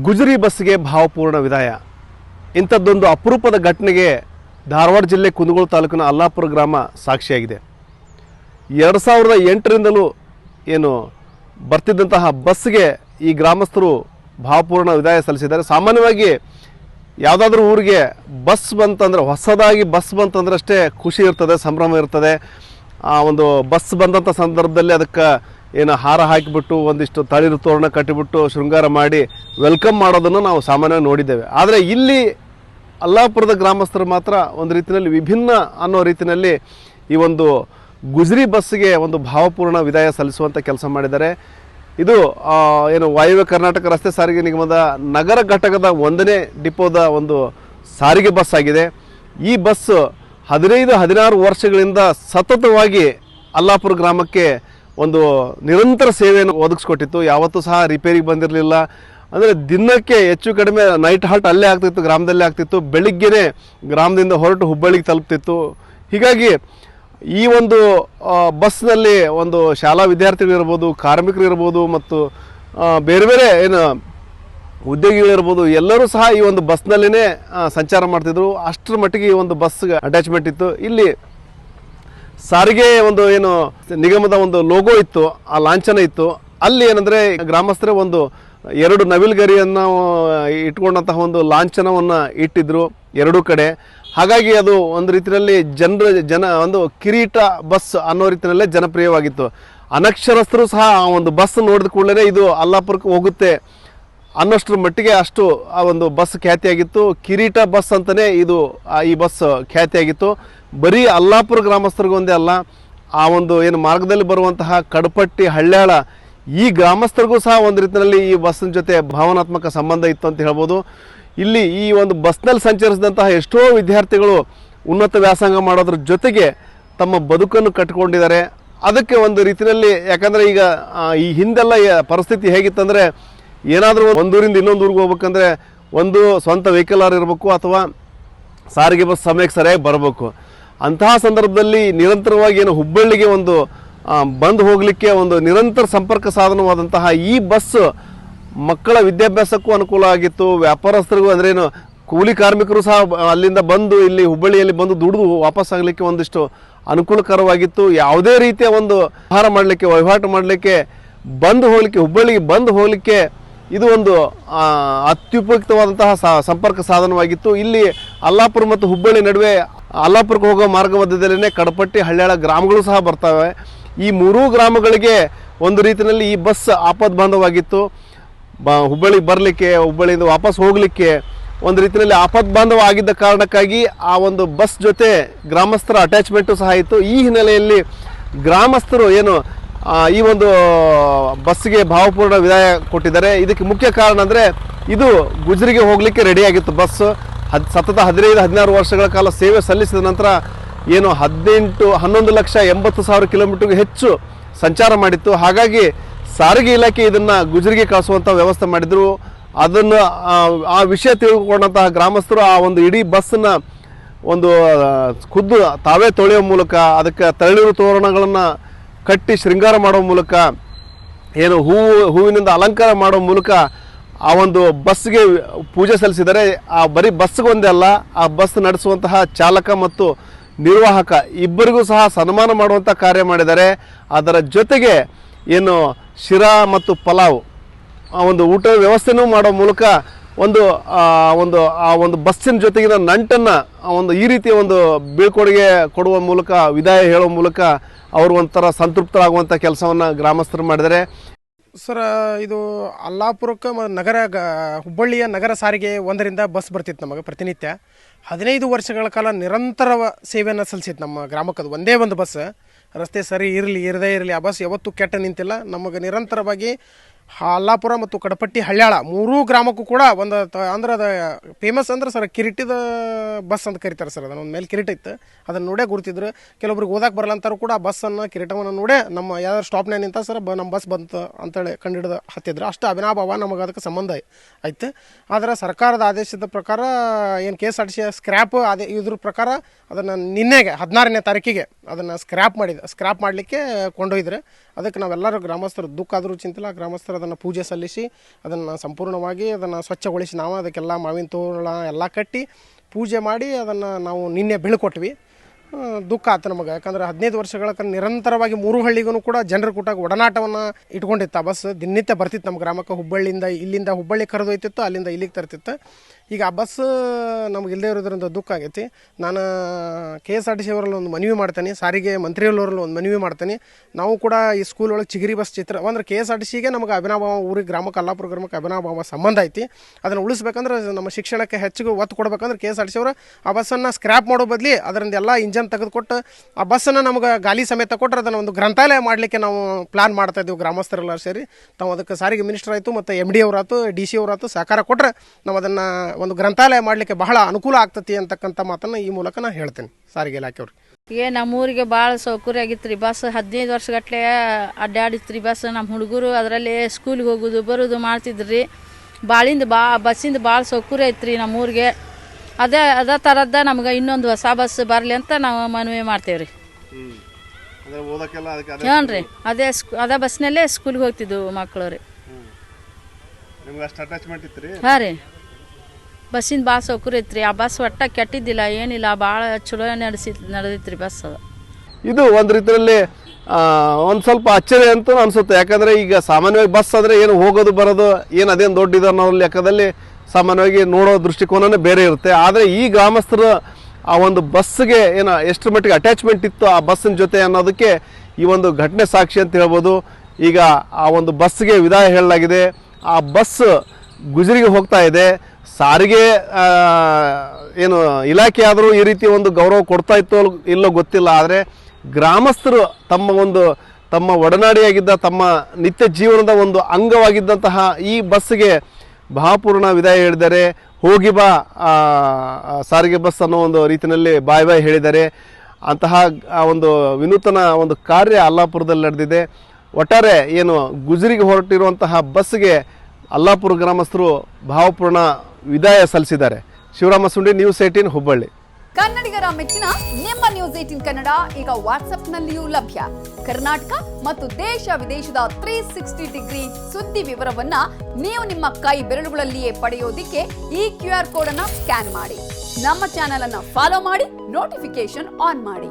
ಗುಜರಿ ಬಸ್ಗೆ ಭಾವಪೂರ್ಣ ವಿದಾಯ. ಇಂಥದ್ದೊಂದು ಅಪರೂಪದ ಘಟನೆಗೆ ಧಾರವಾಡ ಜಿಲ್ಲೆ ಕುಂದಗೋಳ ತಾಲೂಕಿನ ಅಲ್ಲಾಪುರ ಗ್ರಾಮ ಸಾಕ್ಷಿಯಾಗಿದೆ. ಎರಡು ಸಾವಿರದ ಎಂಟರಿಂದಲೂ ಏನು ಬರ್ತಿದ್ದಂತಹ ಬಸ್ಗೆ ಈ ಗ್ರಾಮಸ್ಥರು ಭಾವಪೂರ್ಣ ವಿದಾಯ ಸಲ್ಲಿಸಿದ್ದಾರೆ. ಸಾಮಾನ್ಯವಾಗಿ ಯಾವುದಾದ್ರೂ ಊರಿಗೆ ಬಸ್ ಬಂತಂದ್ರೆ, ಹೊಸದಾಗಿ ಬಸ್ ಬಂತಂದ್ರೆ ಅಷ್ಟೇ ಖುಷಿ ಇರ್ತದೆ, ಸಂಭ್ರಮ ಇರ್ತದೆ. ಆ ಒಂದು ಬಸ್ ಬಂದಂಥ ಸಂದರ್ಭದಲ್ಲಿ ಅದಕ್ಕೆ ಏನು ಹಾರ ಹಾಕಿಬಿಟ್ಟು ಒಂದಿಷ್ಟು ತಳಿರು ತೋರಣ ಕಟ್ಟಿಬಿಟ್ಟು ಶೃಂಗಾರ ಮಾಡಿ ವೆಲ್ಕಮ್ ಮಾಡೋದನ್ನು ನಾವು ಸಾಮಾನ್ಯವಾಗಿ ನೋಡಿದ್ದೇವೆ. ಆದರೆ ಇಲ್ಲಿ ಅಲ್ಲಾಪುರದ ಗ್ರಾಮಸ್ಥರು ಮಾತ್ರ ಒಂದು ರೀತಿಯಲ್ಲಿ ವಿಭಿನ್ನ ಅನ್ನೋ ರೀತಿಯಲ್ಲಿ ಈ ಒಂದು ಗುಜರಿ ಬಸ್ಗೆ ಒಂದು ಭಾವಪೂರ್ಣ ವಿದಾಯ ಸಲ್ಲಿಸುವಂಥ ಕೆಲಸ ಮಾಡಿದ್ದಾರೆ. ಇದು ಏನು ವಾಯುವ್ಯ ಕರ್ನಾಟಕ ರಸ್ತೆ ಸಾರಿಗೆ ನಿಗಮದ ನಗರ ಘಟಕದ ಒಂದನೇ ಡಿಪೋದ ಒಂದು ಸಾರಿಗೆ ಬಸ್ ಆಗಿದೆ. ಈ ಬಸ್ ಹದಿನೈದು ಹದಿನಾರು ವರ್ಷಗಳಿಂದ ಸತತವಾಗಿ ಅಲ್ಲಾಪುರ ಗ್ರಾಮಕ್ಕೆ ಒಂದು ನಿರಂತರ ಸೇವೆಯನ್ನು ಒದಗಿಸ್ಕೊಟ್ಟಿತ್ತು. ಯಾವತ್ತೂ ಸಹ ರಿಪೇರಿಗೆ ಬಂದಿರಲಿಲ್ಲ. ಅಂದರೆ ದಿನಕ್ಕೆ ಹೆಚ್ಚು ಕಡಿಮೆ ನೈಟ್ ಹಾಲ್ಟ್ ಅಲ್ಲೇ ಆಗ್ತಿತ್ತು, ಗ್ರಾಮದಲ್ಲೇ ಆಗ್ತಿತ್ತು. ಬೆಳಿಗ್ಗೆನೇ ಗ್ರಾಮದಿಂದ ಹೊರಟು ಹುಬ್ಬಳ್ಳಿಗೆ ತಲುಪ್ತಿತ್ತು. ಹೀಗಾಗಿ ಈ ಒಂದು ಬಸ್ನಲ್ಲಿ ಒಂದು ಶಾಲಾ ವಿದ್ಯಾರ್ಥಿಗಳಿರ್ಬೋದು ಕಾರ್ಮಿಕರು ಇರ್ಬೋದು ಮತ್ತು ಬೇರೆ ಬೇರೆ ಏನು ಉದ್ಯೋಗಿಗಳಿರ್ಬೋದು ಎಲ್ಲರೂ ಸಹ ಈ ಒಂದು ಬಸ್ನಲ್ಲಿನೇ ಸಂಚಾರ ಮಾಡ್ತಿದ್ರು. ಅಷ್ಟರ ಮಟ್ಟಿಗೆ ಈ ಒಂದು ಬಸ್ಗೆ ಅಟ್ಯಾಚ್ಮೆಂಟ್ ಇತ್ತು. ಇಲ್ಲಿ ಸಾರಿಗೆ ಒಂದು ಏನು ನಿಗಮದ ಒಂದು ಲೋಗೋ ಇತ್ತು, ಆ ಲಾಂಛನ ಇತ್ತು. ಅಲ್ಲಿ ಏನಂದ್ರೆ ಗ್ರಾಮಸ್ಥರೇ ಒಂದು ಎರಡು ನವಿಲ್ ಗರಿಯನ್ನು ಇಟ್ಕೊಂಡಂತಹ ಒಂದು ಲಾಂಛನವನ್ನು ಇಟ್ಟಿದ್ರು ಎರಡೂ ಕಡೆ. ಹಾಗಾಗಿ ಅದು ಒಂದು ರೀತಿಯಲ್ಲಿ ಜನರ, ಜನ, ಒಂದು ಕಿರೀಟ ಬಸ್ ಅನ್ನೋ ರೀತಿಯಲ್ಲೇ ಜನಪ್ರಿಯವಾಗಿತ್ತು. ಅನಕ್ಷರಸ್ಥರು ಸಹ ಆ ಒಂದು ಬಸ್ ನೋಡಿದ ಕೂಡಲೇ ಇದು ಅಲ್ಲಾಪುರಕ್ಕೆ ಹೋಗುತ್ತೆ. ಅನ್ನೋಷ್ಟರ ಮಟ್ಟಿಗೆ ಅಷ್ಟು ಆ ಒಂದು ಬಸ್ ಖ್ಯಾತಿಯಾಗಿತ್ತು. ಕಿರೀಟ ಬಸ್ ಅಂತಲೇ ಇದು ಈ ಬಸ್ ಖ್ಯಾತಿಯಾಗಿತ್ತು. ಬರೀ ಅಲ್ಲಾಪುರ ಗ್ರಾಮಸ್ಥರಿಗೂ ಒಂದೇ ಅಲ್ಲ, ಆ ಒಂದು ಏನು ಮಾರ್ಗದಲ್ಲಿ ಬರುವಂತಹ ಕಡಪಟ್ಟಿ ಹಳ್ಳ್ಯಾಳ ಈ ಗ್ರಾಮಸ್ಥರಿಗೂ ಸಹ ಒಂದು ರೀತಿಯಲ್ಲಿ ಈ ಬಸ್ಸಿನ ಜೊತೆ ಭಾವನಾತ್ಮಕ ಸಂಬಂಧ ಇತ್ತು ಅಂತ ಹೇಳ್ಬೋದು. ಇಲ್ಲಿ ಈ ಒಂದು ಬಸ್ನಲ್ಲಿ ಸಂಚರಿಸಿದಂತಹ ಎಷ್ಟೋ ವಿದ್ಯಾರ್ಥಿಗಳು ಉನ್ನತ ವ್ಯಾಸಂಗ ಮಾಡೋದ್ರ ಜೊತೆಗೆ ತಮ್ಮ ಬದುಕನ್ನು ಕಟ್ಟಿಕೊಂಡಿದ್ದಾರೆ ಅದಕ್ಕೆ ಒಂದು ರೀತಿಯಲ್ಲಿ ಯಾಕಂದರೆ ಈಗ ಈ ಹಿಂದೆಲ್ಲ ಪರಿಸ್ಥಿತಿ ಹೇಗಿತ್ತಂದರೆ ಏನಾದರೂ ಒಂದೂರಿಂದ ಇನ್ನೊಂದು ಊರಿಗೆ ಹೋಗ್ಬೇಕಂದ್ರೆ ಒಂದು ಸ್ವಂತ ವೆಹಿಕಲ್ ಇರಬೇಕು ಅಥವಾ ಸಾರಿಗೆ ಬಸ್ ಸಮಯಕ್ಕೆ ಸರಿಯಾಗಿ ಬರಬೇಕು. ಅಂತಹ ಸಂದರ್ಭದಲ್ಲಿ ನಿರಂತರವಾಗಿ ಏನು ಹುಬ್ಬಳ್ಳಿಗೆ ಒಂದು ಬಂದು ಹೋಗಲಿಕ್ಕೆ ಒಂದು ನಿರಂತರ ಸಂಪರ್ಕ ಸಾಧನವಾದಂತಹ ಈ ಬಸ್ ಮಕ್ಕಳ ವಿದ್ಯಾಭ್ಯಾಸಕ್ಕೂ ಅನುಕೂಲ ಆಗಿತ್ತು. ವ್ಯಾಪಾರಸ್ಥರಿಗೂ ಏನು, ಕೂಲಿ ಕಾರ್ಮಿಕರು ಸಹ ಅಲ್ಲಿಂದ ಬಂದು ಇಲ್ಲಿ ಹುಬ್ಬಳ್ಳಿಯಲ್ಲಿ ಬಂದು ದುಡಿದು ವಾಪಸ್ ಆಗಲಿಕ್ಕೆ ಒಂದಿಷ್ಟು ಅನುಕೂಲಕರವಾಗಿತ್ತು. ಯಾವುದೇ ರೀತಿಯ ಒಂದು ವ್ಯವಹಾರ ಮಾಡಲಿಕ್ಕೆ, ವಹಿವಾಟು ಮಾಡಲಿಕ್ಕೆ, ಬಂದು ಹೋಗಲಿಕ್ಕೆ, ಹುಬ್ಬಳ್ಳಿಗೆ ಬಂದು ಹೋಗಲಿಕ್ಕೆ ಇದು ಒಂದು ಅತ್ಯುಪಯುಕ್ತವಾದಂತಹ ಸಂಪರ್ಕ ಸಾಧನವಾಗಿತ್ತು. ಇಲ್ಲಿ ಅಲ್ಲಾಪುರ ಮತ್ತು ಹುಬ್ಬಳ್ಳಿ ನಡುವೆ ಅಲ್ಲಾಪುರಕ್ಕೆ ಹೋಗೋ ಮಾರ್ಗ ಮಧ್ಯದಲ್ಲೇ ಕಡಪಟ್ಟಿ ಹಳ್ಳ್ಯಾಳ ಗ್ರಾಮಗಳು ಸಹ ಬರ್ತವೆ. ಈ ಮೂರೂ ಗ್ರಾಮಗಳಿಗೆ ಒಂದು ರೀತಿಯಲ್ಲಿ ಈ ಬಸ್ ಆಪದ್ ಬಾಂಧವಾಗಿತ್ತು ಬ ಹುಬ್ಬಳ್ಳಿಗೆ ಬರಲಿಕ್ಕೆ, ಹುಬ್ಬಳ್ಳಿಯಿಂದ ವಾಪಸ್ ಹೋಗಲಿಕ್ಕೆ ಒಂದು ರೀತಿಯಲ್ಲಿ ಆಪದ್ ಬಾಂಧವ ಆಗಿದ್ದ ಕಾರಣಕ್ಕಾಗಿ ಆ ಒಂದು ಬಸ್ ಜೊತೆ ಗ್ರಾಮಸ್ಥರ ಅಟ್ಯಾಚ್ಮೆಂಟು ಸಹ ಇತ್ತು. ಈ ಹಿನ್ನೆಲೆಯಲ್ಲಿ ಗ್ರಾಮಸ್ಥರು ಏನು ಈ ಒಂದು ಬಸ್ಗೆ ಭಾವಪೂರ್ಣ ವಿದಾಯ ಕೊಟ್ಟಿದ್ದಾರೆ. ಇದಕ್ಕೆ ಮುಖ್ಯ ಕಾರಣ ಅಂದರೆ ಇದು ಗುಜರಿಗೆ ಹೋಗಲಿಕ್ಕೆ ರೆಡಿಯಾಗಿತ್ತು ಬಸ್. ಹದ್ ಸತತ ಹದಿನೈದು ಹದಿನಾರು ವರ್ಷಗಳ ಕಾಲ ಸೇವೆ ಸಲ್ಲಿಸಿದ ನಂತರ ಏನು ಹದಿನೆಂಟು ಹನ್ನೊಂದು ಲಕ್ಷ ಎಂಬತ್ತು ಸಾವಿರ ಕಿಲೋಮೀಟರ್ಗೂ ಹೆಚ್ಚು ಸಂಚಾರ ಮಾಡಿತ್ತು. ಹಾಗಾಗಿ ಸಾರಿಗೆ ಇಲಾಖೆ ಇದನ್ನು ಗುಜರಿಗೆ ಕಳಿಸುವಂಥ ವ್ಯವಸ್ಥೆ ಮಾಡಿದರು. ಅದನ್ನು ಆ, ವಿಷಯ ತಿಳ್ಕೊಂಡಂತಹ ಗ್ರಾಮಸ್ಥರು ಆ ಒಂದು ಇಡೀ ಬಸ್ಸನ್ನು ಒಂದು ಖುದ್ದು ತಾವೇ ತೊಳೆಯೋ ಮೂಲಕ ಅದಕ್ಕೆ ತಳಿರು ತೋರಣಗಳನ್ನು ಕಟ್ಟಿ ಶೃಂಗಾರ ಮಾಡೋ ಮೂಲಕ, ಏನು ಹೂವು ಹೂವಿನಿಂದ ಅಲಂಕಾರ ಮಾಡೋ ಮೂಲಕ ಆ ಒಂದು ಬಸ್ಗೆ ಪೂಜೆ ಸಲ್ಲಿಸಿದರೆ, ಆ ಬರೀ ಬಸ್ಗೊಂದೇ ಅಲ್ಲ, ಆ ಬಸ್ ನಡೆಸುವಂತಹ ಚಾಲಕ ಮತ್ತು ನಿರ್ವಾಹಕ ಇಬ್ಬರಿಗೂ ಸಹ ಸನ್ಮಾನ ಮಾಡುವಂಥ ಕಾರ್ಯ ಮಾಡಿದ್ದಾರೆ ಅದರ ಜೊತೆಗೆ ಏನು ಶಿರಾ ಮತ್ತು ಪಲಾವ್, ಆ ಒಂದು ಊಟದ ವ್ಯವಸ್ಥೆನೂ ಮಾಡೋ ಮೂಲಕ ಒಂದು ಒಂದು, ಆ, ಒಂದು ಬಸ್ಸಿನ ಜೊತೆಗಿನ ನಂಟನ್ನು ಒಂದು ಈ ರೀತಿಯ ಒಂದು ಬೀಳ್ಕೊಡುಗೆ ಕೊಡುವ ಮೂಲಕ, ವಿದಾಯ ಹೇಳುವ ಮೂಲಕ ಅವರು ಒಂಥರ ಸಂತೃಪ್ತರಾಗುವಂಥ ಕೆಲಸವನ್ನು ಗ್ರಾಮಸ್ಥರು ಮಾಡಿದರೆ ಸರ್, ಇದು ಅಲ್ಲಾಪುರಕ್ಕೆ ನಗರ, ಗ- ಹುಬ್ಬಳ್ಳಿಯ ನಗರ ಸಾರಿಗೆ ಒಂದರಿಂದ ಬಸ್ ಬರ್ತಿತ್ತು ನಮಗೆ ಪ್ರತಿನಿತ್ಯ. ಹದಿನೈದು ವರ್ಷಗಳ ಕಾಲ ನಿರಂತರ ಸೇವೆಯನ್ನು ಸಲ್ಲಿಸಿತ್ತು ನಮ್ಮ ಗ್ರಾಮಕ್ಕದು ಒಂದೇ ಒಂದು ಬಸ್. ರಸ್ತೆ ಸರಿ ಇರಲಿ, ಇರದೇ ಇರಲಿ, ಆ ಬಸ್ ಯಾವತ್ತೂ ಕೆಟ್ಟ ನಿಂತಿಲ್ಲ. ನಮಗೆ ನಿರಂತರವಾಗಿ ಅಲ್ಲಾಪುರ ಮತ್ತು ಕಡಪಟ್ಟಿ ಹಳ್ಯಾಳ ಮೂರೂ ಗ್ರಾಮಕ್ಕೂ ಕೂಡ ಒಂದು ತ- ಅಂದ್ರೆ ಅದು ಫೇಮಸ್ ಅಂದ್ರೆ ಸರ್ ಕಿರೀಟದ ಬಸ್ ಅಂತ ಕರೀತಾರೆ ಸರ್ ಅದನ್ನ. ಒಂದು ಮೇಲೆ ಕಿರೀಟ ಇತ್ತು. ಅದನ್ನು ನೋಡೇ ಗುರುತಿದ್ರು. ಕೆಲವೊಬ್ರಿಗೆ ಓದಕ್ಕೆ ಬರಲ್ಲ ಕೂಡ ಆ ಬಸ್ಸನ್ನು ಕಿರೀಟವನ್ನು ನೋಡೇ ನಮ್ಮ ಯಾವ್ದಾದ್ರು ಸ್ಟಾಪ್ನೇ ನಿಂತ ಸರ್ ಬ ನಮ್ಮ ಬಸ್ ಬಂತು ಅಂತೇಳಿ ಕಂಡಿಡಿದ ಹತ್ತಿದ್ರು. ಅಷ್ಟು ಅವಿನಾಭಾವ ನಮಗೆ ಅದಕ್ಕೆ ಸಂಬಂಧ ಐತೆ ಆದರೆ ಸರ್ಕಾರದ ಆದೇಶದ ಪ್ರಕಾರ ಏನು K S R T C scrap ಅದೇ ಇದ್ರ ಪ್ರಕಾರ ಅದನ್ನು ನಿನ್ನೆಗೆ ಹದಿನಾರನೇ ತಾರೀಕಿಗೆ ಅದನ್ನು ಸ್ಕ್ರ್ಯಾಪ್ ಮಾಡಿದ ಸ್ಕ್ರ್ಯಾಪ್ ಮಾಡಲಿಕ್ಕೆ ಕೊಂಡೊಯ್ದ್ರೆ. ಅದಕ್ಕೆ ನಾವೆಲ್ಲರೂ ಗ್ರಾಮಸ್ಥರು ದುಃಖ ಆದರೂ ಚಿಂತಿಲ್ಲ. ಗ್ರಾಮಸ್ಥರು ಅದನ್ನು ಪೂಜೆ ಸಲ್ಲಿಸಿ, ಅದನ್ನು ಸಂಪೂರ್ಣವಾಗಿ ಅದನ್ನು ಸ್ವಚ್ಛಗೊಳಿಸಿ ನಾವು ಅದಕ್ಕೆಲ್ಲ ಮಾವಿನ ತೋರಣ ಎಲ್ಲ ಕಟ್ಟಿ ಪೂಜೆ ಮಾಡಿ ಅದನ್ನು ನಾವು ನಿನ್ನೆ ಬೀಳ್ಕೊಟ್ವಿ. ದುಃಖ ಆತ ನಮಗೆ. ಯಾಕಂದ್ರೆ ಹದಿನೈದು ವರ್ಷಗಳ ನಿರಂತರವಾಗಿ ಮೂರು ಹಳ್ಳಿಗೂ ಕೂಡ ಜನರ ಕೂಟಾಗ ಒಡನಾಟವನ್ನು ಇಟ್ಕೊಂಡಿತ್ತು. ಆ ಬಸ್ ದಿನನಿತ್ಯ ಬರ್ತಿತ್ತು ನಮ್ಮ ಗ್ರಾಮಕ್ಕೆ ಹುಬ್ಬಳ್ಳಿಯಿಂದ ಇಲ್ಲಿಂದ ಹುಬ್ಬಳ್ಳಿ ಕರೆದೊಯ್ತಿತ್ತು, ಅಲ್ಲಿಂದ ಇಲ್ಲಿಗೆ ತರ್ತಿತ್ತು. ಈಗ ಆ ಬಸ್ ನಮ್ಗೆ ಇಲ್ಲದೇ ಇರೋದ್ರಿಂದ ದುಃಖ ಆಗೈತಿ. ನಾನು K S R T C ಅವರಲ್ಲಿ ಒಂದು ಮನವಿ ಮಾಡ್ತೇನೆ. ಸಾರಿಗೆ ಮಂತ್ರಿಯವರಲ್ಲಿ ಒಂದು ಮನವಿ ಮಾಡ್ತೇನೆ. ನಾವು ಕೂಡ ಈ ಸ್ಕೂಲ್ ಒಳಗೆ ಚಿಗಿರಿ ಬಸ್ ಚಿತ್ರ, ಅಂದ್ರೆ ಕೆ ಎಸ್ ಆರ್ ಟಿ ಸಿಗೆ ನಮಗೆ ಅಭಿನವ ಊರಿಗೆ, ಗ್ರಾಮ ಕಲ್ಲಾಪುರ ಗ್ರಾಮಕ್ಕೆ ಅಭಿನವ ಸಂಬಂಧ ಐತಿ. ಅದನ್ನು ಉಳಿಸ್ಬೇಕಂದ್ರೆ ನಮ್ಮ ಶಿಕ್ಷಣಕ್ಕೆ ಹೆಚ್ಚಿಗೆ ಒತ್ತು ಕೊಡ್ಬೇಕಂದ್ರೆ K S R T C ಅವರು ಆ ಬಸ್ಸನ್ನು ಸ್ಕ್ರ್ಯಾಪ್ ಮಾಡೋ ಬದಲಿ ಅದರಿಂದ ಎಲ್ಲ ಇಂಜನ್ ತೆಗೆದುಕೊಟ್ಟು ಆ ಬಸ್ಸನ್ನು ನಮ್ಗೆ ಗಾಲಿ ಸಮೇತ ಕೊಟ್ಟರೆ ಅದನ್ನು ಒಂದು ಗ್ರಂಥಾಲಯ ಮಾಡಲಿಕ್ಕೆ ನಾವು ಪ್ಲಾನ್ ಮಾಡ್ತಾ ಇದ್ದೀವಿ. ಗ್ರಾಮಸ್ಥರೆಲ್ಲ ಸೇರಿ. ತಾವು ಅದಕ್ಕೆ ಸಾರಿಗೆ ಮಿನಿಸ್ಟರ್ ಆಯಿತು, ಮತ್ತು ಎಂ ಡಿ ಅವರಾತು ಡಿ ಸಿ ಅವರಾತು ಸಹಕಾರ ಕೊಟ್ಟರೆ ನಾವು ಅದನ್ನು ಒಂದು ಗ್ರಂಥಾಲಯ ಮಾಡಲಿಕ್ಕೆ ಬಹಳ ಅನುಕೂಲ ಆಗ್ತತಿ ಅಂತಕ್ಕಂಥ ಮಾತನ್ನು ಈ ಮೂಲಕ ನಾನು ಹೇಳ್ತೇನೆ. ಸಾರಿಗೆ ಇಲಾಖೆಯವ್ರಿಗೆ ಏ ನಮ್ಮೂರಿಗೆ ಭಾಳ ಸೌಕರ್ಯ ಆಗಿತ್ತು ರೀ. ಬಸ್ ಹದಿನೈದು ವರ್ಷಗಟ್ಲೆ ಅಡ್ಡಾಡಿತ್ತು ರೀ. ಬಸ್ ನಮ್ಮ ಹುಡುಗರು ಅದರಲ್ಲಿ ಸ್ಕೂಲ್ಗೆ ಹೋಗೋದು ಬರೋದು ಮಾಡ್ತಿದ್ರು ರೀ. ಭಾಳಿಂದ ಬಾ ಬಸ್ಸಿಂದ ಭಾಳ ಸೌಕರ್ಯ ಐತ್ರಿ ರೀ ನಮ್ಮೂರಿಗೆ. ಅದೇ ಅದೇ ಥರದ್ದ ನಮ್ಗೆ ಇನ್ನೊಂದು ಹೊಸ ಬಸ್ ಬರಲಿ ಅಂತ ನಾವು ಮನವಿ ಮಾಡ್ತೇವೆ ರೀ. ಅಂದ್ರೆ ಓದಕ್ಕೆಲ್ಲ ಅದಕ್ಕೆ ಹ್ಞೂ ರೀ. ಅದೇ ಸ್ಕೂ ಅದೇ ಬಸ್ನಲ್ಲೇ ಸ್ಕೂಲ್ಗೆ ಹೋಗ್ತಿದ್ವು ಮಕ್ಕಳು ರೀ? ಹಾಂ ರೀ. ಬಸ್ಸಿಂದ ಭಾಳ ಸೌಕರ್ಯ ಐತ್ರಿ ಆ ಬಸ್ ಒಟ್ಟ ಕೆಟ್ಟಿದ್ದಿಲ್ಲ, ಏನಿಲ್ಲ, ಭಾಳ ಚಲೋ ನಡೆಸಿ, ನಡೆದಿತ್ರಿ ಬಸ್ ಅದು. ಇದು ಒಂದು ರೀತಿಯಲ್ಲಿ ಒಂದು ಸ್ವಲ್ಪ ಅಚ್ಚರಿ ಅಂತ ಅನ್ಸುತ್ತೆ. ಯಾಕಂದ್ರೆ ಈಗ ಸಾಮಾನ್ಯವಾಗಿ ಬಸ್ ಆದ್ರೆ ಏನು ಹೋಗೋದು, ಬರೋದು, ಏನು ಅದೇನು ದೊಡ್ಡ ಅನ್ನೋ ಲೆಕ್ಕದಲ್ಲಿ ಸಾಮಾನ್ಯವಾಗಿ ನೋಡೋ ದೃಷ್ಟಿಕೋನನೇ ಬೇರೆ ಇರುತ್ತೆ. ಆದರೆ ಈ ಗ್ರಾಮಸ್ಥರು ಆ ಒಂದು ಬಸ್ಗೆ ಏನು ಎಷ್ಟರ ಮಟ್ಟಿಗೆ ಅಟ್ಯಾಚ್ಮೆಂಟ್ ಇತ್ತು ಆ ಬಸ್ಸಿನ ಜೊತೆ ಅನ್ನೋದಕ್ಕೆ ಈ ಒಂದು ಘಟನೆ ಸಾಕ್ಷಿ ಅಂತ ಹೇಳ್ಬೋದು. ಈಗ ಆ ಒಂದು ಬಸ್ಗೆ ವಿದಾಯ ಹೇಳಲಾಗಿದೆ. ಆ ಬಸ್ ಗುಜರಿಗೆ ಹೋಗ್ತಾ ಇದೆ. ಸಾರಿಗೆ ಏನು ಇಲಾಖೆ ಆದರೂ ಈ ರೀತಿ ಒಂದು ಗೌರವ ಕೊಡ್ತಾ ಇತ್ತು ಇಲ್ಲೋ ಗೊತ್ತಿಲ್ಲ, ಆದರೆ ಗ್ರಾಮಸ್ಥರು ತಮ್ಮ ಒಂದು, ತಮ್ಮ ಒಡನಾಡಿಯಾಗಿದ್ದ, ತಮ್ಮ ನಿತ್ಯ ಜೀವನದ ಒಂದು ಅಂಗವಾಗಿದ್ದಂತಹ ಈ ಬಸ್ಸಿಗೆ ಭಾವಪೂರ್ಣ ವಿದಾಯ ಹೇಳಿದ್ದಾರೆ. ಹೋಗಿ ಬಾ ಸಾರಿಗೆ ಬಸ್ ಅನ್ನೋ ಒಂದು ರೀತಿಯಲ್ಲಿ ಬಾಯ್ ಬಾಯ್ ಹೇಳಿದ್ದಾರೆ. ಅಂತಹ ಒಂದು ವಿನೂತನ ಒಂದು ಕಾರ್ಯ ಅಲ್ಲಾಪುರದಲ್ಲಿ ನಡೆದಿದೆ. ಒಟ್ಟಾರೆ ಏನು ಗುಜರಿಗೆ ಹೊರಟಿರುವಂತಹ ಬಸ್ಗೆ ಅಲ್ಲಾಪುರ ಗ್ರಾಮಸ್ಥರು ಭಾವಪೂರ್ಣ ವಿದಾಯ ಸಲ್ಲಿಸಿದ್ದಾರೆ. ಶಿವರಾಮ ಸುಂಡಿ ನ್ಯೂಸ್ ಏಟೀನ್ ಹುಬ್ಬಳ್ಳಿ ಕನ್ನಡಿಗರ ಮೆಚ್ಚಿನ ನಿಮ್ಮ ನ್ಯೂಸ್ ಏಟಿನ್ ಕನ್ನಡ ಈಗ ವಾಟ್ಸ್ಆಪ್ನಲ್ಲಿಯೂ ಲಭ್ಯ. ಕರ್ನಾಟಕ ಮತ್ತು ದೇಶ ವಿದೇಶದ ತ್ರೀ ಸಿಕ್ಸ್ಟಿ ಡಿಗ್ರಿ ಸುದ್ದಿ ವಿವರವನ್ನ ನೀವು ನಿಮ್ಮ ಕೈ ಬೆರಳುಗಳಲ್ಲಿಯೇ ಪಡೆಯೋದಿಕ್ಕೆ ಈ ಕ್ಯೂ ಆರ್ ಕೋಡ್ ಅನ್ನ ಸ್ಕ್ಯಾನ್ ಮಾಡಿ. ನಮ್ಮ ಚಾನೆಲ್ ಅನ್ನ ಫಾಲೋ ಮಾಡಿ ನೋಟಿಫಿಕೇಶನ್ ಆನ್ ಮಾಡಿ.